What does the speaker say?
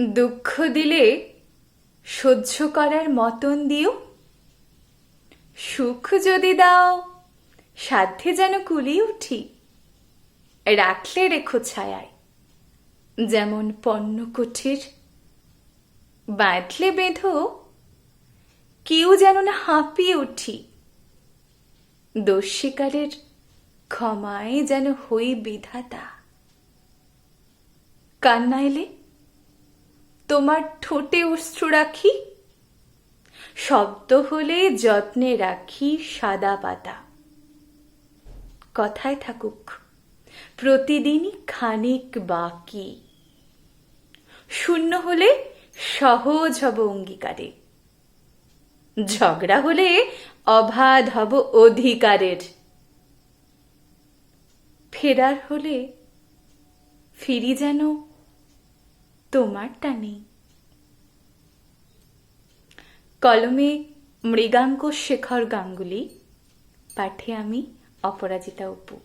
দুঃখ দিলে সহ্য করার মতন দিও। সুখ যদি দাও, সাধ্যে যেন কুলিয়ে উঠি। রাখলে রেখো ছায়ায়, যেমন পণ্য কুঠির বাঁধলে বেঁধো, কেউ যেন না হাঁপিয়ে উঠি। দোষ শিকারের ক্ষমায় যেন হই বিধাতা। কান্না এলে তোমার ঠোঁটে অশ্রু রাখি? শব্দ হলে যত্নে রাখি সাদা পাতা। কথায় থাকুক, প্রতিদিনই খানিক বাকি। শূন্য হলে সহজ হব অঙ্গীকারে। ঝগড়া হলে অবাধ হব অধিকারের। ফেরার হলে ফিরি যেন তোমারটা টানে কলমে মৃগাঙ্ক শেখর গাঙ্গুলি পাঠে আমি অপরাজিতা অপু।